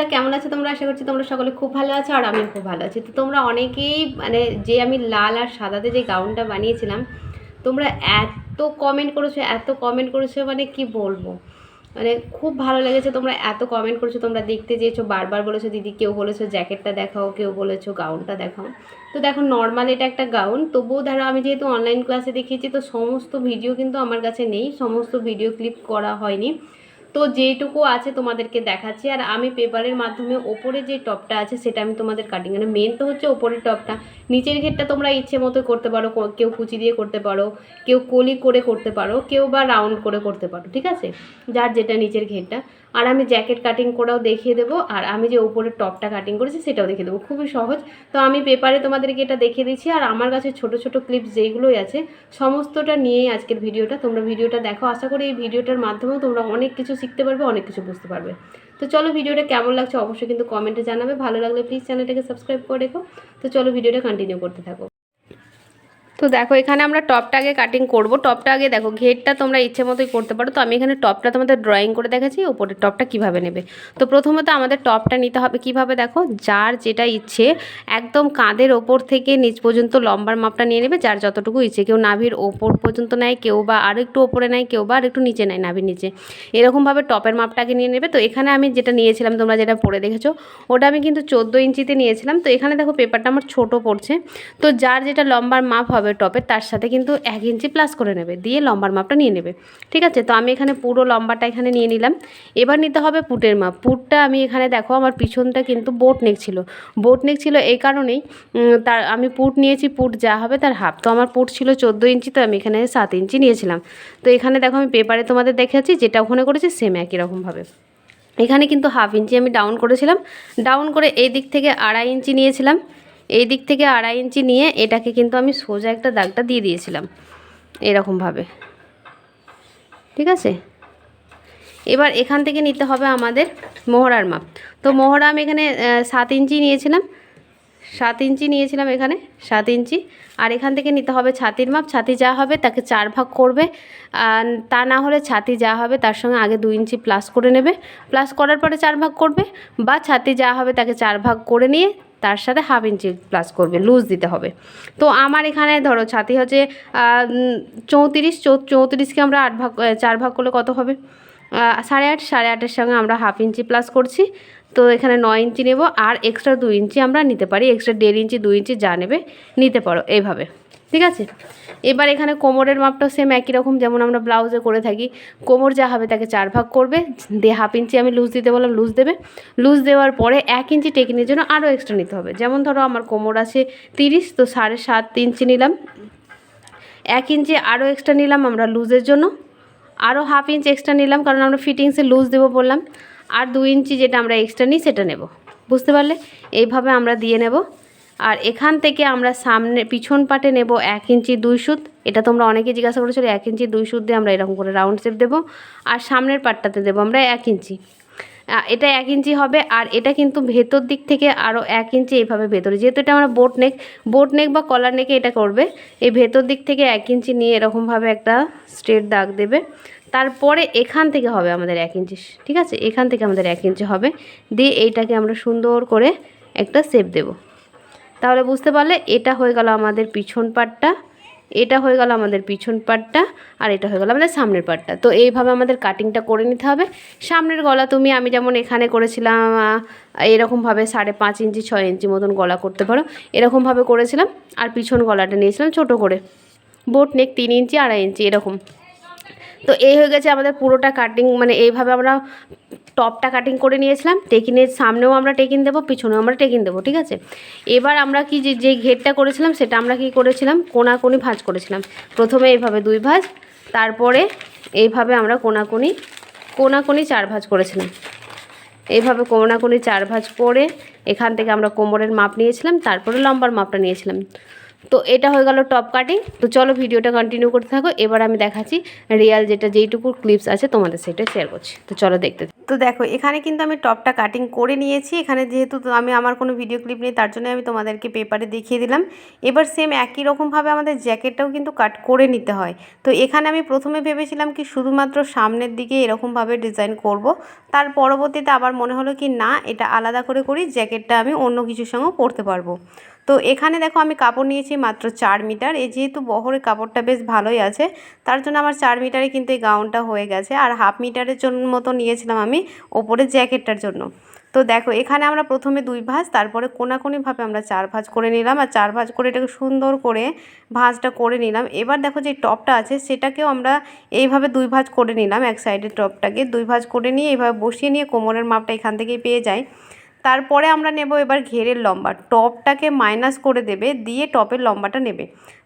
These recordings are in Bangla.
বন্ধুরা, কেমন আছো তোমরা? আশা করছি তোমরা সকলে খুব ভালো আছো আর আমিও খুব ভালো আছি। তো তোমরা অনেকেই মানে যে আমি লাল আর সাদাতে যে গাউনটা বানিয়েছিলাম, তোমরা এত কমেন্ট করেছ, এত কমেন্ট করেছ মানে কি বলব? মানে খুব ভালো লেগেছে, তোমরা এত কমেন্ট করেছ, তোমরা দেখতে চেয়েছো, বারবার বলেছ, দিদি, কেউ বলেছ জ্যাকেটটা দেখাও, কেউ বলেছ গাউনটা দেখাও। তো দেখো নর্মাল এটা একটা গাউন, তবুও ধরো আমি যেহেতু অনলাইন ক্লাসে দেখিয়েছি, তো সমস্ত ভিডিও কিন্তু আমার কাছে নেই, সমস্ত ভিডিও ক্লিপ করা হয়নি। তো যেটুকু আছে তোমাদেরকে দেখাচ্ছি, আর আমি পেপারের মাধ্যমে ওপরে যে টপটা আছে সেটা আমি তোমাদের কাটিং মানে মেন তো হচ্ছে ওপরের টপটা। নিচের ঘেরটা তোমরা ইচ্ছে মতো করতে পারো কেউ কুচি দিয়ে করতে পারো, কেউ কলি করে করতে পারো, কেউ বা রাউন্ড করে করতে পারো, ঠিক আছে? যার যেটা নিচের ঘেরটা। আর আমি জ্যাকেট কাটিং করেও দেখিয়ে দেবো, আর আমি যে ওপরের টপটা কাটিং করেছি সেটাও দেখিয়ে দেবো। খুবই সহজ। তো আমি পেপারে তোমাদেরকে এটা দেখিয়ে দিচ্ছি, আর আমার কাছে ছোট ছোট ক্লিপস যেইগুলোই আছে, সমস্তটা নিয়েই আজকের ভিডিওটা। তোমরা ভিডিওটা দেখো। আশা করি এই ভিডিওটার মাধ্যমেও তোমরা অনেক কিছু শিখতে পারবে, অনেক কিছু বুঝতে পারবে। তো চলো ভিডিওটা কেমন লাগছে অবশ্যই কিন্তু কমেন্টে জানাবে। ভালো লাগলে প্লিজ চ্যানেলটাকে সাবস্ক্রাইব করে রেখো। তো চলো ভিডিওটা কন্টিনিউ করতে থাকো। তো দেখো, এখানে আমরা টপটা আগে কাটিং করব। টপটা আগে দেখো, ঘেরটা তোমরা ইচ্ছে মতোই করতে পারো। তো আমি এখানে টপটা তোমাদের ড্রয়িং করে দেখাচ্ছি ওপরের টপটা কীভাবে নেবে। তো প্রথমত আমাদের টপটা নিতে হবে কীভাবে দেখো, যার যেটা ইচ্ছে একদম কাঁধের ওপর থেকে নিচ পর্যন্ত লম্বার মাপটা নিয়ে নেবে, যার যতটুকু ইচ্ছে। কেউ নাভির ওপর পর্যন্ত নেয়, কেউ বা আর একটু ওপরে নেয়, কেউ বা আর একটু নিচে নেয় নাভির নিচে। এরকমভাবে টপের মাপটাকে নিয়ে নেবে। তো এখানে আমি যেটা নিয়েছিলাম, তোমরা যেটা পরে দেখেছ, ওটা আমি কিন্তু চোদ্দ ইঞ্চিতে নিয়েছিলাম। তো এখানে দেখো পেপারটা আমার ছোট পড়ছে। তো যার যেটা লম্বার মাপ হবে টপের, তার সাথে কিন্তু এক ইঞ্চি প্লাস করে নেবে, দিয়ে লম্বার মাপটা নিয়ে নেবে। ঠিক আছে? তো আমি এখানে পুরো লম্বাটা এখানে নিয়ে নিলাম। এবার নিতে হবে পুটের মাপ। পুটটা আমি এখানে দেখো, আমার পিছনটা কিন্তু বোট নেক ছিল। বোট নেক ছিল এই কারণেই তার, আমি পুট নিয়েছি, পুট যা হবে তার হাফ তো আমার পুট ছিল চোদ্দ ইঞ্চি, তো আমি এখানে সাত ইঞ্চি নিয়েছিলাম। তো এখানে দেখো, আমি পেপারে তোমাদের দেখাচ্ছি, যেটা ওখানে করেছি সেম একই রকমভাবে। এখানে কিন্তু হাফ ইঞ্চি আমি ডাউন করেছিলাম। ডাউন করে এই দিক থেকে আড়াই ইঞ্চি নিয়েছিলাম। এই দিক থেকে আড়াই ইঞ্চি নিয়ে এটাকে কিন্তু আমি সোজা একটা দাগটা দিয়ে দিয়েছিলাম, এরকমভাবে। ঠিক আছে? এবার এখান থেকে নিতে হবে আমাদের মোহরার মাপ। তো মোহরা আমি এখানে সাত ইঞ্চি নিয়েছিলাম। সাত ইঞ্চি নিয়েছিলাম এখানে, সাত ইঞ্চি। আর এখান থেকে নিতে হবে ছাতির মাপ। ছাতি যা হবে তাকে চার ভাগ করবে। তা না হলে ছাতি যা হবে তার সঙ্গে আগে দু ইঞ্চি প্লাস করে নেবে। প্লাস করার পরে চার ভাগ করবে। বা ছাতি যা হবে তাকে চার ভাগ করে নিয়ে তার সাথে হাফ ইঞ্চি প্লাস করবে লুজ দিতে হবে। তো আমার এখানে ধরো ছাতি হচ্ছে চৌত্রিশ চৌত্রিশকে আমরা আট ভাগ চার ভাগ করলে কত হবে? সাড়ে আট, সাড়ে আটের সঙ্গে আমরা হাফ ইঞ্চি প্লাস করছি। তো এখানে নয় ইঞ্চি নেব, আর এক্সট্রা দু ইঞ্চি আমরা নিতে পারি এক্সট্রা দেড় ইঞ্চি দু ইঞ্চি যা নেবে, নিতে পারো, এইভাবে। ঠিক আছে? এবার এখানে কোমরের মাপটা সেম একই রকম, যেমন আমরা ব্লাউজে করে থাকি। কোমর যা হবে তাকে চার ভাগ করবে, দিয়ে হাফ ইঞ্চি আমি লুজ দিতে বললাম লুজ দেবে। লুজ দেওয়ার পরে এক ইঞ্চি টেকিনের জন্য আরও এক্সট্রা নিতে হবে। যেমন ধরো আমার কোমর আছে তিরিশ, তো সাড়ে সাত ইঞ্চি নিলাম। এক ইঞ্চি আরও এক্সট্রা নিলাম আমরা লুজের জন্য। আরও হাফ ইঞ্চ এক্সট্রা নিলাম, কারণ আমরা ফিটিংসে লুজ দেবো বললাম। আর দু ইঞ্চি যেটা আমরা এক্সট্রা নিই, সেটা নেব। বুঝতে পারলে? এইভাবে আমরা দিয়ে নেব। আর এখান থেকে আমরা সামনে পিছন পাটে নেব এক ইঞ্চি দুই সুত। এটা তোমরা অনেকে জিজ্ঞাসা করেছিল এক ইঞ্চি দুই সুত দিয়ে আমরা এরকম করে রাউন্ড শেপ দেবো। আর সামনের পাটটাতে দেবো আমরা এক ইঞ্চি। এটা এক ইঞ্চি হবে আর এটা কিন্তু ভেতর দিক থেকে আরও এক ইঞ্চি এইভাবে ভেতরে। যেহেতু এটা আমরা বোট নেক বোট নেক বা কলার নেকে এটা করবে, এই ভেতর দিক থেকে এক ইঞ্চি নিয়ে এরকমভাবে একটা স্ট্রেট দাগ দেবে। তারপরে এখান থেকে হবে আমাদের এক ইঞ্চি, ঠিক আছে? এখান থেকে আমাদের এক ইঞ্চি হবে। দিয়ে এইটাকে আমরা সুন্দর করে একটা শেপ দেব। তাহলে বুঝতে পারলে এটা হয়ে গেল আমাদের পিছন পাটটা, এটা হয়ে গেল আমাদের পিছন পাটটা, আর এটা হয়ে গেল আমাদের সামনের পাটটা। তো এইভাবে আমাদের কাটিংটা করে নিতে হবে। সামনের গলা তুমি, আমি যেমন এখানে করেছিলাম এরকমভাবে সাড়ে পাঁচ ইঞ্চি, ছয় ইঞ্চি মতন গলা করতে পারো, এরকমভাবে করেছিলাম, আর পিছন গলাটা নিয়েছিলাম ছোট করে। বোট নেক তিন ইঞ্চি, আড়াই ইঞ্চি, এরকম। তো এই হয়ে গেছে আমাদের পুরোটা কাটিং মানে এইভাবে আমরা টপটা কাটিং করে নিয়েছিলাম টেকিনের সামনেও আমরা টেকিন দেবো, পিছনেও আমরা টেকিন দেবো, ঠিক আছে? এবার আমরা কি যে যে ঘেরটা করেছিলাম, সেটা আমরা কি করেছিলাম? কোনাকুনি ভাঁজ করেছিলাম। প্রথমে এইভাবে দুই ভাঁজ, তারপরে এইভাবে আমরা কোনাকুনি কোনাকুনি চার ভাঁজ করেছিলাম। এইভাবে কোনাকুনি চার ভাঁজ করে এখান থেকে আমরা কোমরের মাপ নিয়েছিলাম, তারপরে লম্বার মাপটা নিয়েছিলাম। তো এটা হয়ে গেল টপ কাটিং তো চলো ভিডিওটা কন্টিনিউ করতে থাকো। এবার আমি দেখাচ্ছি রিয়াল যেটা যেইটুকু ক্লিপস আছে তোমাদের সেটা শেয়ার করছি। তো চলো দেখতে তো দেখো, এখানে কিন্তু আমি টপটা কাটিং করে নিয়েছি। এখানে যেহেতু আমি, আমার কোনো ভিডিও ক্লিপ নেই, তার জন্য আমি তোমাদেরকে পেপারে দেখিয়ে দিলাম। এবার সেম একই রকমভাবে আমাদের জ্যাকেটটাও কিন্তু কাট করে নিতে হয়। তো এখানে আমি প্রথমে ভেবেছিলাম কি শুধুমাত্র সামনের দিকে এরকমভাবে ডিজাইন করব। তার পরবর্তীতে আবার মনে হলো কি, না, এটা আলাদা করে করি জ্যাকেটটা আমি অন্য কিছুর সঙ্গেও পরতে পারব। তো এখানে দেখো আমি কাপড় নিয়েছি মাত্র চার মিটার। এই যেহেতু বহরের কাপড়টা বেশ ভালোই আছে, তার জন্য আমার চার মিটারে কিন্তু এই গাউনটা হয়ে গেছে। আর হাফ মিটারের জন্য মতো নিয়েছিলাম আমি ওপরে জ্যাকেটটার জন্য। তো দেখো, এখানে আমরা প্রথমে দুই ভাঁজ, তারপরে কোনাকুনিভাবে আমরা চার ভাঁজ করে নিলাম। আর চার ভাঁজ করে এটাকে সুন্দর করে ভাঁজটা করে নিলাম। এবার দেখো যে টপটা আছে, সেটাকেও আমরা এইভাবে দুই ভাঁজ করে নিলাম, এক সাইডের টপটাকে। দুই ভাঁজ করে নিয়ে এইভাবে বসিয়ে নিয়ে কোমরের মাপটা এখান থেকেই পেয়ে যায় তারপরে আমরা নেব এবার ঘেরের লম্বা। টপটাকে মাইনাস করে দেবে, দিয়ে টপের লম্বাটা নেবে।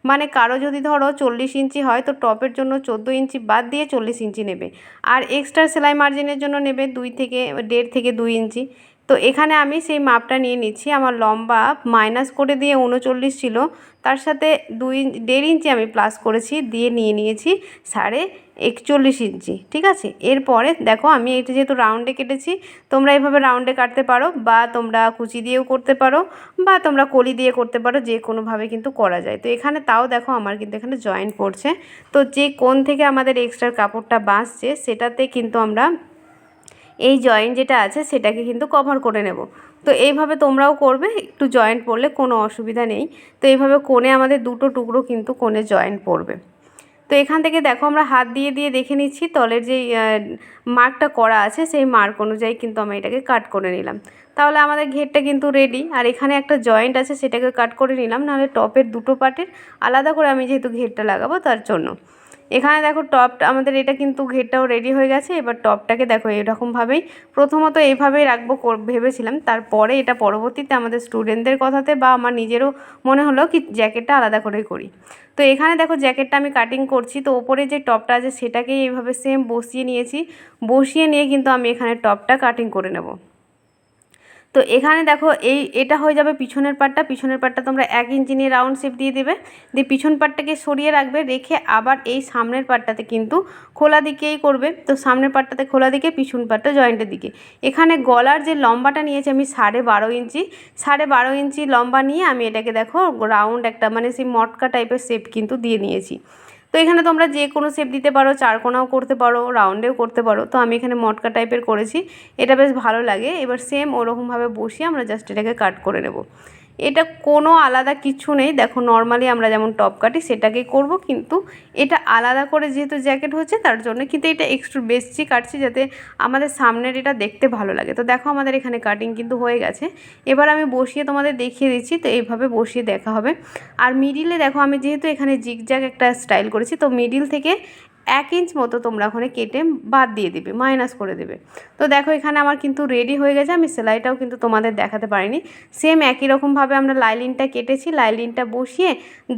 মানে কারও যদি ধরো চল্লিশ ইঞ্চি হয়, তো টপের জন্য চোদ্দ ইঞ্চি বাদ দিয়ে চল্লিশ ইঞ্চি নেবে। আর এক্সট্রা সেলাই মার্জিনের জন্য নেবে দুই থেকে, দেড় থেকে দুই ইঞ্চি। তো এখানে আমি সেই মাপটা নিয়ে নিচ্ছি। আমার লম্বা মাইনাস করে দিয়ে উনচল্লিশ ছিল। তার সাথে দুই দেড় ইঞ্চি আমি প্লাস করেছি, দিয়ে নিয়ে নিয়েছি সাড়ে একচল্লিশ ইঞ্চি, ঠিক আছে? এরপরে দেখো আমি এটা যেহেতু রাউন্ডে কেটেছি, তোমরা এভাবে রাউন্ডে কাটতে পারো বা তোমরা কুচি দিয়েও করতে পারো বা তোমরা কলি দিয়ে করতে পারো, যে কোনোভাবে কিন্তু করা যায়। তো এখানে তাও দেখো আমার কিন্তু এখানে জয়েন্ট পড়ছে তো যে কোন থেকে আমাদের এক্সট্রা কাপড়টা বাঁচছে, সেটাতে কিন্তু আমরা এই জয়েন্ট যেটা আছে সেটাকে কিন্তু কভার করে নেব। তো এইভাবে তোমরাও করবে, একটু জয়েন্ট পড়লে কোনো অসুবিধা নেই। তো এইভাবে কোণে আমাদের দুটো টুকরো কিন্তু কোণে জয়েন্ট পড়বে। তো এখান থেকে দেখো আমরা হাত দিয়ে দিয়ে দেখে নিচ্ছি, তলের যেই মার্কটা করা আছে সেই মার্ক অনুযায়ী কিন্তু আমি এটাকে কাট করে নিলাম। তাহলে আমাদের ঘেরটা কিন্তু রেডি আর এখানে একটা জয়েন্ট আছে সেটাকে কাট করে নিলাম, নাহলে টপের দুটো পার্টের আলাদা করে আমি যেহেতু ঘেরটা লাগাবো তার জন্য। এখানে দেখো টপটা আমাদের এটা কিন্তু ঘেরটাও রেডি হয়ে গেছে। এবার টপটাকে দেখো এরকমভাবেই প্রথমত এইভাবেই রাখব ভেবেছিলাম। তারপরে এটা পরবর্তীতে আমাদের স্টুডেন্টদের কথাতে বা আমার নিজেরও মনে হলো কি জ্যাকেটটা আলাদা করে করি। তো এখানে দেখো জ্যাকেটটা আমি কাটিং করছি। তো ওপরে যে টপটা আছে সেটাকেই এইভাবে সেম বসিয়ে নিয়েছি। বসিয়ে নিয়ে কিন্তু আমি এখানে টপটা কাটিং করে নেব। তো এখানে দেখো এই, এটা হয়ে যাবে পিছনের পাটটা। পিছনের পাটটা তোমরা এক ইঞ্চি নিয়ে রাউন্ড শেপ দিয়ে দেবে। দিয়ে পিছন পাটটাকে সরিয়ে রাখবে, রেখে আবার এই সামনের পাটটাতে কিন্তু খোলা দিকেই করবে। তো সামনের পাটটাতে খোলা দিকে, পিছন পাটটা জয়েন্টের দিকে। এখানে গলার যে লম্বাটা নিয়েছি আমি সাড়ে বারো ইঞ্চি। সাড়ে বারো ইঞ্চি লম্বা নিয়ে আমি এটাকে দেখো রাউন্ড একটা মানে সেই মটকা টাইপের শেপ কিন্তু দিয়ে নিয়েছি। তো এখানে তোমরা যে কোনো শেপ দিতে পারো চারকোনাও করতে পারো রাউন্ডেও করতে পারো। তো আমি এখানে মটকা টাইপের করেছি। এটা বেশ ভালো লাগে। এবার সেম ওরকমভাবে বসিয়ে আমরা জাস্ট এটাকে কাট করে নেব। এটা কোনো আলাদা কিছু নেই। দেখো নর্মালি আমরা যেমন টপ কাটি, সেটাকেই করব, কিন্তু এটা আলাদা করে যেহেতু জ্যাকেট হচ্ছে তার জন্য কিন্তু এটা একটু বেশি কাটছি যাতে আমাদের সামনের এটা দেখতে ভালো লাগে। তো দেখো, আমাদের এখানে কাটিং কিন্তু হয়ে গেছে। এবার আমি বসিয়ে তোমাদের দেখিয়ে দিচ্ছি, তো এইভাবে বসিয়ে দেখা হবে। আর মিডিলে দেখো, আমি যেহেতু এখানে জিগজ্যাগ একটা স্টাইল করেছি, তো মিডিল থেকে এক ইঞ্চ মতো তোমরা ওখানে কেটে বাদ দিয়ে দেবে মাইনাস করে দেবে। তো দেখো এখানে আমার কিন্তু রেডি হয়ে গেছে, আমি সেলাইটাও কিন্তু তোমাদের দেখাতে পারিনি। সেম একই রকমভাবে আমরা লাইলিনটা কেটেছি লাইলিনটা বসিয়ে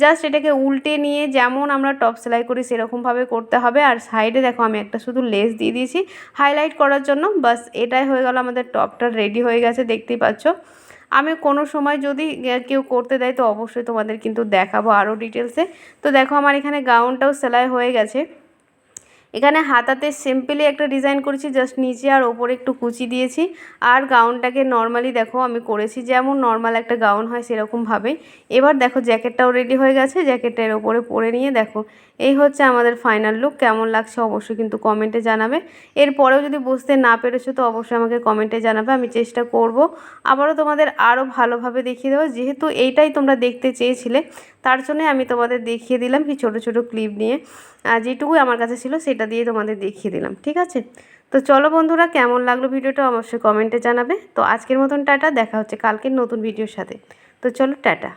জাস্ট এটাকে উল্টে নিয়ে যেমন আমরা টপ সেলাই করি সেরকমভাবে করতে হবে। আর সাইডে দেখো আমি একটা শুধু লেস দিয়ে দিয়েছি হাইলাইট করার জন্য। বাস এটাই হয়ে গেল আমাদের টপটা রেডি হয়ে গেছে, দেখতেই পাচ্ছ। আমি কোনো সময় যদি কেউ করতে দেয় তো অবশ্যই তোমাদের কিন্তু দেখাবো আরও ডিটেলসে তো দেখো আমার এখানে গাউনটাও সেলাই হয়ে গেছে। এখানে হাতাতে সিম্পলি একটা ডিজাইন করেছি, জাস্ট নিচে আর ওপরে একটু কুচি দিয়েছি। আর গাউনটাকে নর্মালি দেখো আমি করেছি, যেমন নর্মাল একটা গাউন হয় সেরকমভাবেই এবার দেখো জ্যাকেটটাও রেডি হয়ে গেছে, জ্যাকেটটা এর ওপরে পরে নিয়ে দেখো। এই হচ্ছে আমাদের ফাইনাল লুক কেমন লাগছে অবশ্যই কিন্তু কমেন্টে জানাবে। এরপরেও যদি বুঝতে না পেরেছ তো অবশ্যই আমাকে কমেন্টে জানাবে, আমি চেষ্টা করব। আবারও তোমাদের আরও ভালোভাবে দেখিয়ে দেবো, যেহেতু এইটাই তোমরা দেখতে চেয়েছিলে, তার জন্য আমি তোমাদের দেখিয়ে দিলাম কি ছোট ছোট ক্লিপ নিয়ে। যেটুকু আমার কাছে ছিল সেটা দিয়ে তোমাদের দেখিয়ে দিলাম, ঠিক আছে? তো চলো বন্ধুরা, কেমন লাগল ভিডিওটা অবশ্যই কমেন্টে জানাবে। তো আজকের মতন টাটা, দেখা হচ্ছে কালকের নতুন ভিডিওর সাথে। তো চলো টাটা।